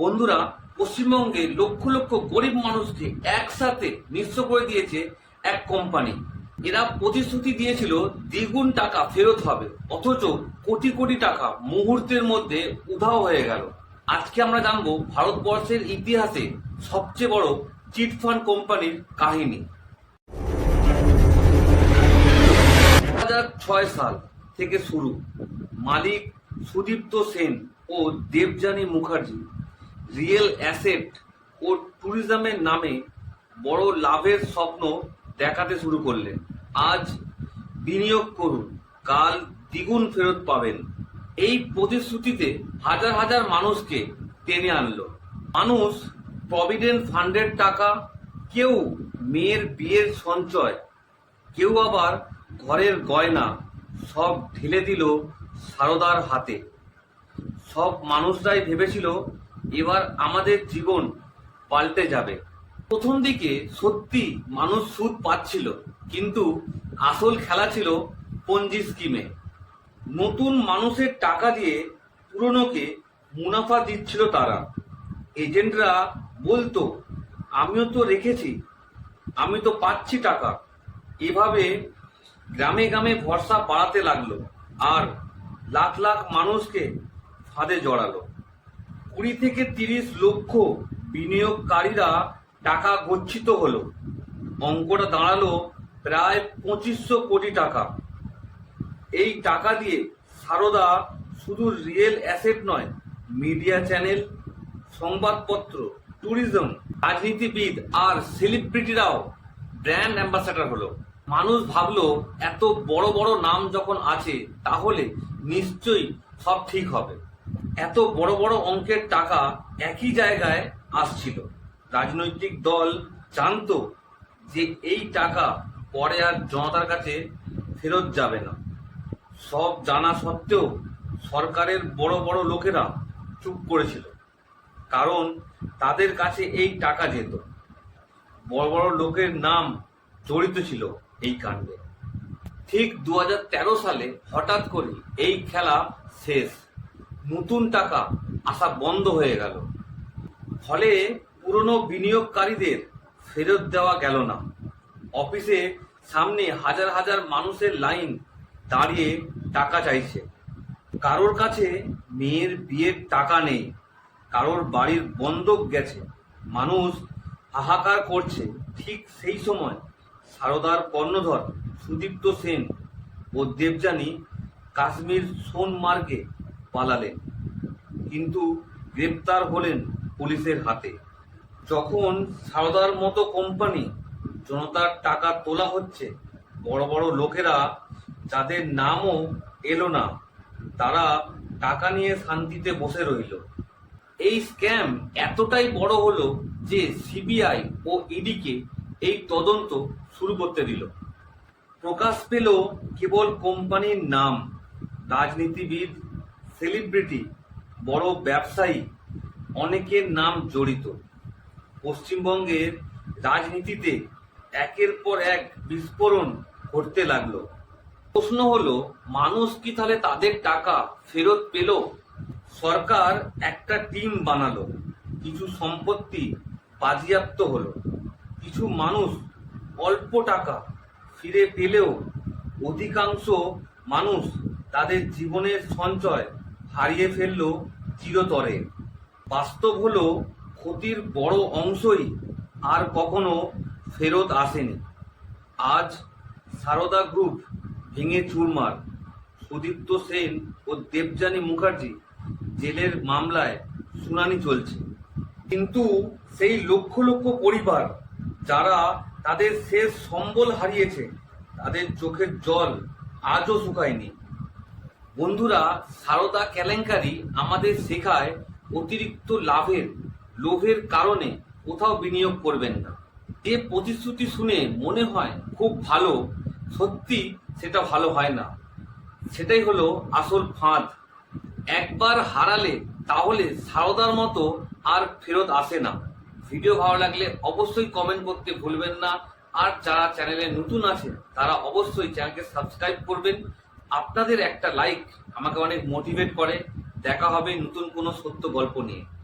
বন্ধুরা, পশ্চিমবঙ্গে লক্ষ লক্ষ গরিব মানুষকে একসাথে নিঃস্ব করে দিয়েছে এক কোম্পানি এরা প্রতিশ্রুতি দিয়েছিল, দ্বিগুণ টাকা ফেরত হবে, অথচ কোটি কোটি টাকা মুহূর্তের মধ্যে উধাও হয়ে গেল। আজকে আমরা জানব ভারতবর্ষের ইতিহাসে সবচেয়ে বড় চিটফান্ড কোম্পানির কাহিনী। ছয় সাল থেকে শুরু। মালিক সুদীপ্ত সেন ও দেবযানী মুখার্জি রিয়েল অ্যাসেট ও ট্যুরিজমের নামে বড় লাভের স্বপ্ন দেখাতে শুরু করলেন। আজ বিনিয়োগ করুন, কাল দ্বিগুণ ফেরত পাবেন। এই প্রতিশ্রুতিতে হাজার হাজার মানুষকে টেনে আনলো। মানুষ প্রভিডেন্ট ফান্ডের টাকা, কেউ মেয়ের বিয়ের সঞ্চয়, কেউ আবার ঘরের গয়না সব ঢেলে দিল সারদার হাতে। সব মানুষরাই ভেবেছিল এবার আমাদের জীবন পাল্টে যাবে। প্রথম দিকে সত্যি মানুষ সুদ পাচ্ছিল, কিন্তু আসল খেলা ছিল পঞ্জি স্কিমে। নতুন মানুষের টাকা দিয়ে পুরনোকে মুনাফা দিচ্ছিল তারা। এজেন্টরা বলতো, আমিও তো রেখেছি, আমি তো পাচ্ছি টাকা। এভাবে গ্রামে গ্রামে ভরসা বাড়াতে লাগল, আর লাখ লাখ মানুষকে ফাঁদে জড়ালো। কুড়ি থেকে তিরিশ লক্ষ বিনিয়োগকারীরা টাকা গচ্ছিত হলো। অঙ্কটা দাঁড়াল প্রায় পঁচিশশো কোটি টাকা। এই টাকা দিয়ে সারদা শুধু রিয়েল অ্যাসেট নয় মিডিয়া চ্যানেল সংবাদপত্র ট্যুরিজম রাজনীতিবিদ আর সেলিব্রিটিরাও ব্র্যান্ড অ্যাম্বাসাডার হলো। মানুষ ভাবলো, এত বড় বড় নাম যখন আছে, তাহলে নিশ্চয়ই সব ঠিক হবে। এত বড় বড় অঙ্কের টাকা একই জায়গায় আসছিল। রাজনৈতিক দল জানতো যে এই টাকা পরে আর জনতার কাছে ফেরত যাবে না। সব জানা সত্ত্বেও সরকারের বড় বড় লোকেরা চুপ করেছিল। কারণ তাদের কাছে এই টাকা যেত। বড় বড় লোকের নাম জড়িত ছিল এই কাণ্ডে। ঠিক দু হাজার তেরো সালে হঠাৎ করে এই খেলা শেষ। নতুন টাকা আসা বন্ধ হয়ে গেল। ফলে পুরনো বিনিয়োগকারীদের ফেরত দেওয়া গেল না। অফিসে সামনে হাজার হাজার মানুষের লাইন দাঁড়িয়ে টাকা চাইছে। কারোর কাছে মেয়ের বিয়ের টাকা নেই, কারোর বাড়ির বন্ধক গেছে। মানুষ হাহাকার করছে। ঠিক সেই সময় সারদার কর্ণধর সুদীপ্ত সেন ও দেবযানী কাশ্মীর সোনমার্গে পালালেন। কিন্তু গ্রেপ্তার হলেন পুলিশের হাতে। যখন সারদার মতো কোম্পানি জনতার টাকা তোলা হচ্ছে, বড় বড় লোকেরা যাদের নামও এলো না, তারা টাকা নিয়ে শান্তিতে বসে রইল। এই স্ক্যাম এতটাই বড় হলো যে সিবিআই ও ইডিকে এই তদন্ত শুরু করতে দিল। প্রকাশ পেল কেবল কোম্পানির নাম। রাজনীতিবিদ সেলিব্রিটি, বড় ব্যবসায়ী, অনেকের নাম জড়িত। পশ্চিমবঙ্গের রাজনীতিতে একের পর এক বিস্ফোরণ ঘটতে লাগল। প্রশ্ন হলো, মানুষ কি তাহলে তাদের টাকা ফেরত পেল? সরকার একটা টিম বানালো, কিছু সম্পত্তি বাজেয়াপ্ত হলো। কিছু মানুষ অল্প টাকা ফিরে পেলেও অধিকাংশ মানুষ তাদের জীবনের সঞ্চয় হারিয়ে ফেলল চিরতরে। বাস্তব হলো, ক্ষতির বড় অংশই আর কখনো ফেরত আসেনি। আজ সারদা গ্রুপ ভেঙে চুরমার। সুদীপ্ত সেন ও দেবযানী মুখার্জি জেলের মামলায় শুনানি চলছে। কিন্তু সেই লক্ষ লক্ষ পরিবার যারা তাদের শেষ সম্বল হারিয়েছে, তাদের চোখের জল আজও শুকায়নি। বন্ধুরা, সারদা কেলেঙ্কারি আমাদের শেখায় অতিরিক্ত লাভের, লোভের কারণে কোথাও বিনিয়োগ করবেন না। যে প্রতিশ্রুতি শুনে মনে হয় খুব ভালো, সত্যি সেটা ভালো হয় না। সেটাই হলো আসল ফাঁদ। একবার হারালে তাহলে সারদার মতো আর ফেরত আসে না। ভিডিও ভালো লাগলে অবশ্যই কমেন্ট করতে ভুলবেন না। আর যারা চ্যানেলে নতুন আছেন, তারা অবশ্যই চ্যানেলকে সাবস্ক্রাইব করবেন। আপনাদের একটা লাইক আমাকে অনেক মোটিভেট করে। দেখা হবে নতুন কোনো সত্য গল্প নিয়ে।